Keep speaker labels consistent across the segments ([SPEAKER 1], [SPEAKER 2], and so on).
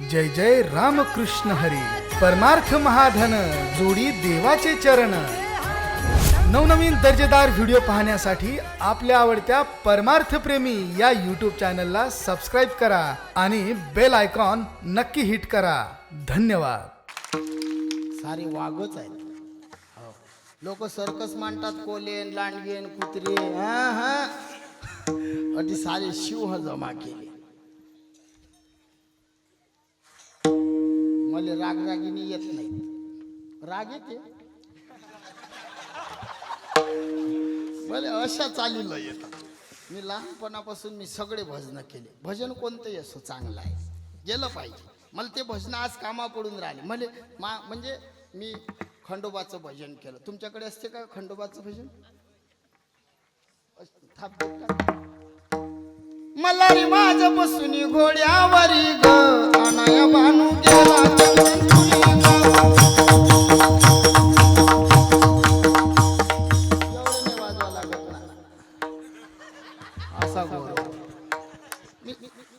[SPEAKER 1] जय जय रामकृष्ण हरी. परमार्थ महाधन जोडी देवाचे चरण. नवनवीन दर्जेदार व्हिडिओ पाहण्यासाठी आपल्या आवडत्या परमार्थ प्रेमी या यूट्यूब चॅनलला सबस्क्राईब करा आणि बेल आयकॉन नक्की हिट करा. धन्यवाद.
[SPEAKER 2] सारे वाघच आहेत. हो. लोक सर्कस मांडतात कोलेन लांडगेन कुत्रे हा हा. अटी सारे शिव जमा केले. मला रागीने येत नाही राग येते. भले अशा चालीला येतात. मी लहानपणापासून मी सगळे भजन केले. भजन कोणतंही असो चांगलं आहे. गेलं पाहिजे. मला ते भजन आज कामा पडून राहिले. मला मा म्हणजे मी खंडोबाचं भजन केलं. तुमच्याकडे असते का खंडोबाचं भजन? मला माझ बसून घोड्यावरी ग अनाया बानू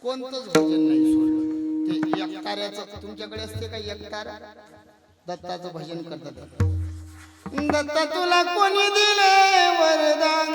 [SPEAKER 2] कोणतंच भजन नाही सोडलं. ते एकताऱ्याचं तुमच्याकडे असते का दत्ताचं भजन करतात. दत्ता तुला कोणी दिले वरदान?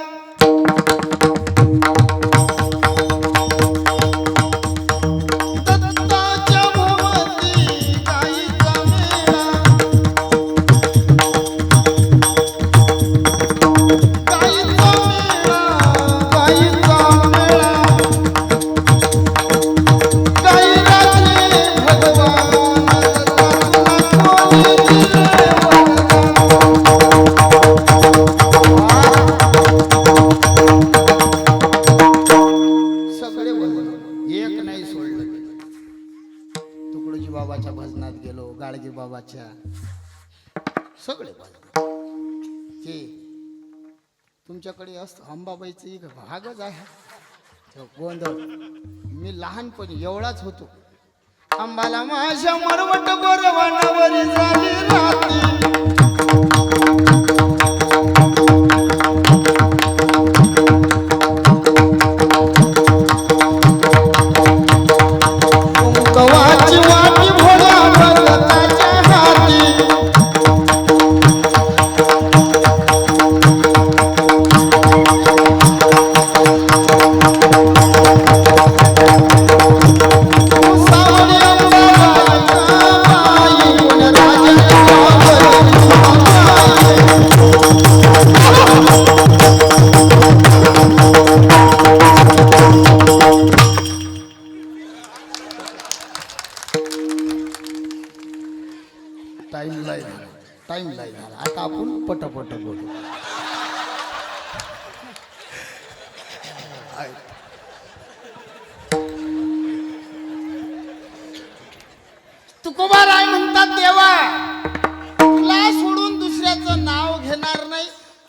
[SPEAKER 2] ते तुमच्याकडे असतं अंबाबाईचं एक भागच आहे. गोंधळ. मी लहानपणी एवढाच होतो. अंबाला माझ्या मरवट बरवानावरी झाली राती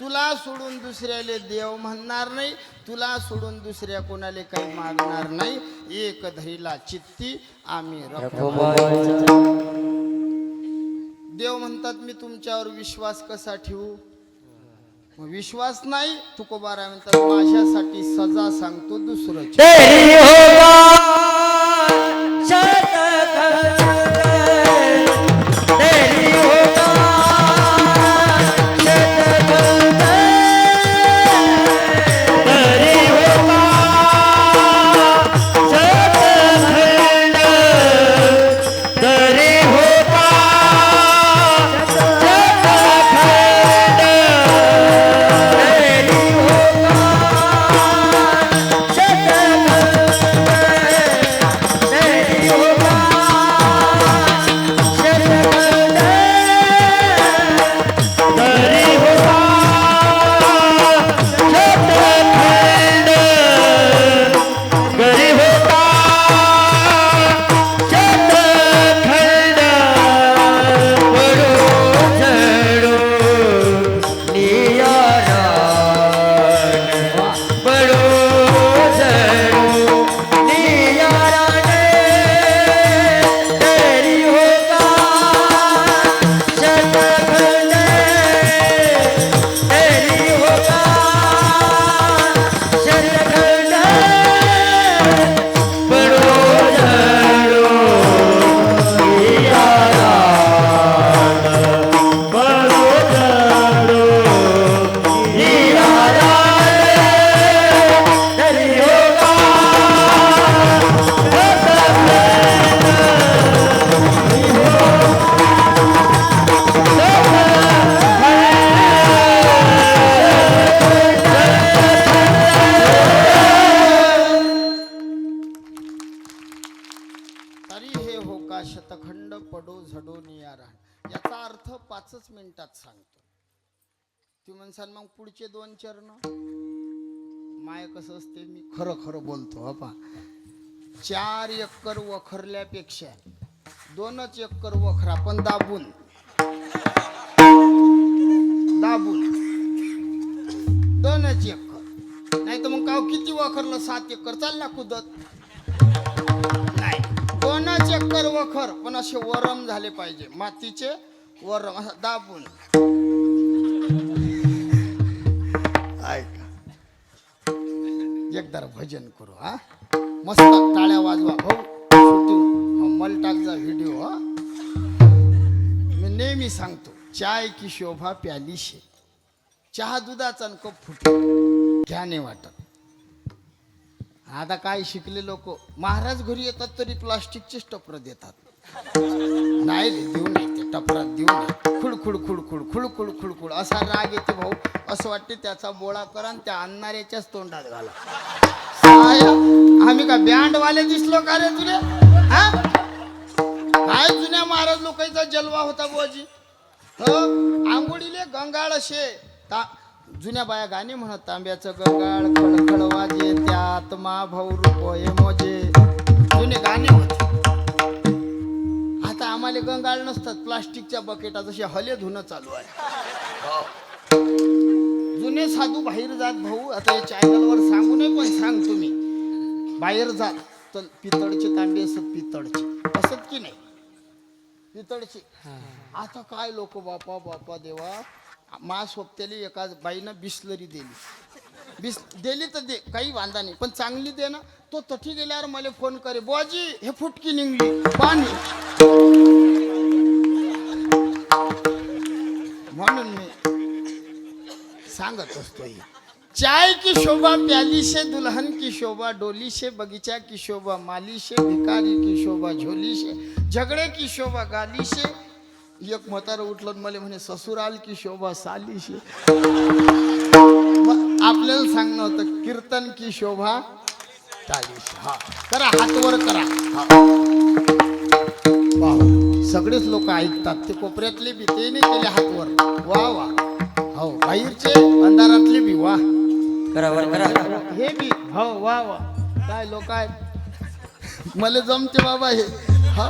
[SPEAKER 2] तुला सोडून दुसऱ्याले देव म्हणणार नाही तुला सोडून दुसऱ्या कोणाले काही मागणार नाही. एक धरीला चित्ती आम्ही. देव म्हणतात मी तुमच्यावर विश्वास कसा ठेवू? मग विश्वास नाही तुकोबारा म्हणतात माझ्यासाठी सजा सांगतो दुसरं अखंड पडो झडो निया राहण याचा अर्थ पाचच मिनिटात सांगतो. ती म्हणसान मग पुढचे दोन चरण? माय कसं असते मी खरं खरं बोलतो हा चार एकर वखरल्यापेक्षा दोनच एकर वखरा पण दाबून. दाबून. दोनच एकर. नाही तर मग काव किती वखरलं? सात एकर. चालला कुदत. कोणाचे एकर वखर पण असे वरम झाले पाहिजे. मातीचे वरम असं दाबून. ऐका. एकदा भजन करू हा. मस्त टाळ्या वाजवा. भाऊ शूटिंग मल व्हिडिओ हा. मी नेहमी सांगतो चाय की शोभा प्याली शे चहा दुधाचा कप फुटतो घ्या वाटत. आता काय शिकले लोक? महाराज घरी येतात तरी प्लास्टिकचे टपर देतात. नाही देऊ नये टपरात देऊ नये. खुडखुड खुडखुड खुडखुड खुडखुड असा राग येते भाऊ. असं वाटते त्याचा मोळा करा त्या अन्नाऱ्याच्याच तोंडात घाला. आम्ही का बँडवाले दिसलो का रे तुले? काय जुन्या महाराज लोकांचा जलवा होता बुवाजी? आंघोळीले गंगाळ असे जुन्या बाया गाणी म्हणत तांब्याचं गंगाळ खळखळ वाजे त्यात मा भाऊ रुपये मोजे. जुने गाणे होते. आता आम्हाला गंगाळ नसतात प्लास्टिकच्या बकेटा जसे हले धुणं चालू आहे. जुने साधू बाहेर जात भाऊ आता या चॅनलवर सांगू नये पण सांग तुम्ही. बाहेर जात तर पितळचे तांबे असत पितळचे. असत की नाही? पितळचे. आता काय लोक बापा बापा देवा. मा सोबत्याली एका बाईनं बिस्लरी दिली. बिस दिली तर दे काही वांदा नाही. पण चांगली दे ना तो तठी गेल्यावर मला फोन करे बुवाजी हे फुटकी निघली पाणी. म्हणून मी सांगत असतो चाय की शोभा प्याली से दुल्हन की शोभा डोली से बगीचा की शोभा माली से भिकारी की शोभा झोली से झगडे की शोभा गाली से एक म्हातारं उठलं मला म्हणे ससुराल की शोभा साली से मग आपल्याला सांगणं होतं कीर्तन की शोभा चालीस हा करा हातवर करा. वा सगळेच लोक ऐकतात ते कोपऱ्यातले बी ते नाही केले हातवर. वा वा हो बाहेरचे अंधारातले बी वा
[SPEAKER 3] करा करा
[SPEAKER 2] हे बी हो वा वा काय लोक आहेत? मला जमते बाबा हे. हा.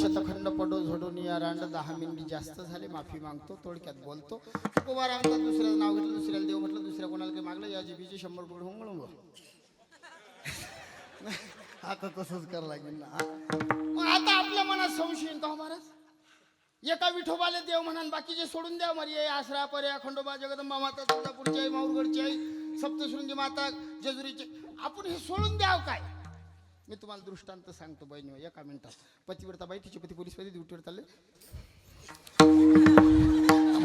[SPEAKER 2] शतखंड पडो झडून या रांड दहा मिनिट जास्त झाले माफी मागतो थोडक्यात बोलतो. कुमार आमचा दुसऱ्याचं नाव घेतलं दुसऱ्याला देव म्हटलं दुसऱ्या कोणाला काही मागलं? या जीबीचे शंभर रुपये होऊन मिळून आता तसंच करावं लागेल ना मग आता आपल्या मनात संशय का हो महाराज? एका विठोबाले देव म्हणा आणि बाकीचे सोडून द्या मरी आई आसरा पर्या खंडोबा जगदंबा माता तुळजापूरची आई माऊरगडची आई सप्तशृंगी माता जेजुरीची आपण हे सोडून द्याव काय? मी तुम्हाला दृष्टांत सांगतो बहिणी एका मिनिटात. पतिव्रता बाई तिचे पती पोलीस ड्युटीवर चालले.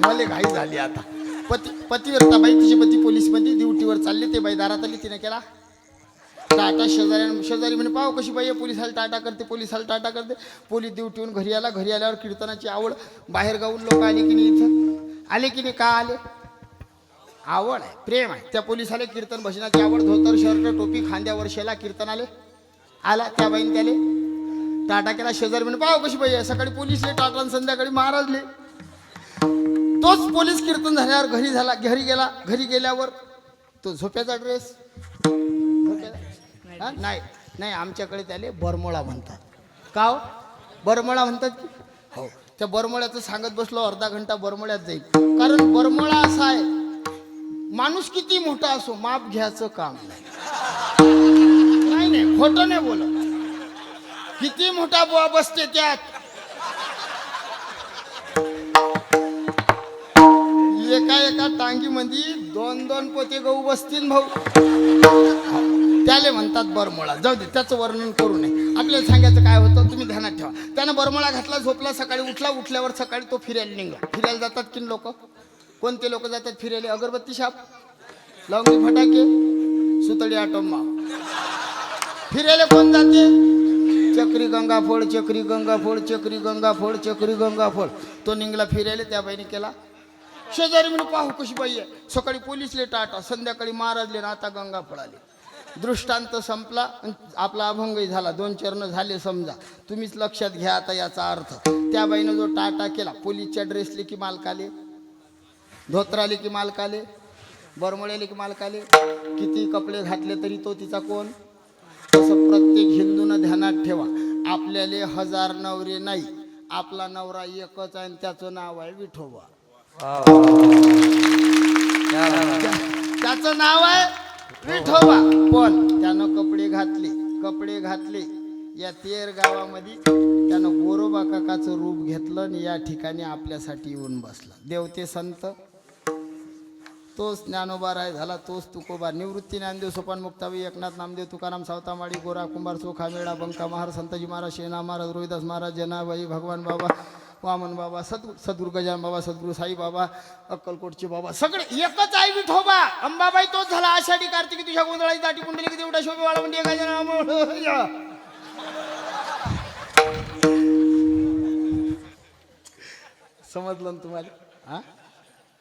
[SPEAKER 2] मला घाई झाली आता. पती पतिव्रता बाई तिचे पती पोलीसमध्ये ड्युटीवर चालले ते बाई दारात आली तिने केला. टाटा शेजारी शेजारी म्हणे पाहू कशी बाई आहे, पोलिसाला टाटा करते पोलिसाला टाटा करते. पोलीस ड्युटीहून घरी आला घरी आल्यावर कीर्तनाची आवड बाहेर गाऊन लोक आले की नाही इथं? आले की नाही का आले? आवड आहे प्रेम आहे. त्या पोलिसाला कीर्तन भजनाची आवड धोतर शर्ट टोपी खांद्यावर शेला कीर्तन आले. आला त्या बाईन त्याले. टाटा केला शेजारी म्हणे पाहू कशी पाहिजे सकाळी पोलीसले टाटा आणि संध्याकाळी महाराजले तोच पोलीस कीर्तन झाल्यावर घरी झाला घरी गेला. घरी गेल्यावर तो झोप्याचा ड्रेस नाही नाही आमच्याकडे त्याले बरमोळा म्हणतात. का हो? बरमोळा म्हणतात की? हो. त्या बरमोळ्याचं सांगत बसलो अर्धा घंटा बरमोळ्यात जाईल. कारण बरमोळा असा आहे माणूस किती मोठा असो माप घ्यायचं काम नाही. नाही खोट नाही बोलत. किती मोठा बुवा बसते त्यात. एका एका टांगीमध्ये दोन दोन पोते गहू बसतील भाऊ. त्याले म्हणतात बरमोळा. जाऊ दे त्याचं वर्णन करू नये. आपल्याला सांगायचं काय होतं तुम्ही ध्यानात ठेवा. त्यानं बरमोळा घातला झोपला सकाळी उठला उठल्यावर सकाळी तो फिरायला निघला. फिरायला जातात की लोक? कोणते लोक जातात फिरायला? अगरबत्ती शाप लवंगी फटाके सुतळी आटोमा फिरायला कोण जाते? चक्री गंगा फोड चक्री गंगा फोड चक्री गंगा फोड चक्री गंगा फोड. तो निघला फिरायला त्या बाईने केला. शेजारी म्हणून पाहू कशी बाई आहे. सकाळी पोलीसले टाटा संध्याकाळी महाराजले ना आता गंगा फळाले दृष्टांत संपला आपला अभंगही झाला. दोन चरण झाले समजा. तुम्हीच लक्षात घ्या आता याचा अर्थ. त्या बाईनं जो टाटा केला पोलीसच्या ड्रेसले की मालकाले? धोत्राले की मालकाले? बरमळ्याले की मालकाले? किती कपडे घातले तरी तो तिचा कोण? असं प्रत्येक हिंदूनं ध्यानात ठेवा. आपल्याले हजार नवरे नाही आपला नवरा एकच आहे आणि त्याचं नाव आहे विठोबा. त्याचं नाव आहे विठोबा. पण त्यानं कपडे घातले कपडे घातले. या तेर गावामध्ये त्यानं गोरोबा काकाचं रूप घेतलं आणि या ठिकाणी आपल्यासाठी येऊन बसला. देवते संत. तोच ज्ञानोबा राय झाला तोच तुकोबा. निवृत्ती ज्ञानदेव सोपान मुक्तावी एकनाथ नामदेव तुकाराम सावतामाळी गोरा कुंभार चोखा मेळा बंका महाराज संताजी महाराज शेना महाराज रोहिदास महाराज जनाबाई भगवान बाबा वामन बाबा सद्गु सद्गुरु गजान बाबा सद्गुरु साई बाबा अक्कलकोटचे बाबा सगळे एकच आई विठोबा. अंबाबाई तोच झाला आषाढी कार्तिकी तुझ्या गोंधळाची दाटी कुंडली किती एवढा शोभे वाळा म्हणजे गजानन समजलं तुम्हाला? हा?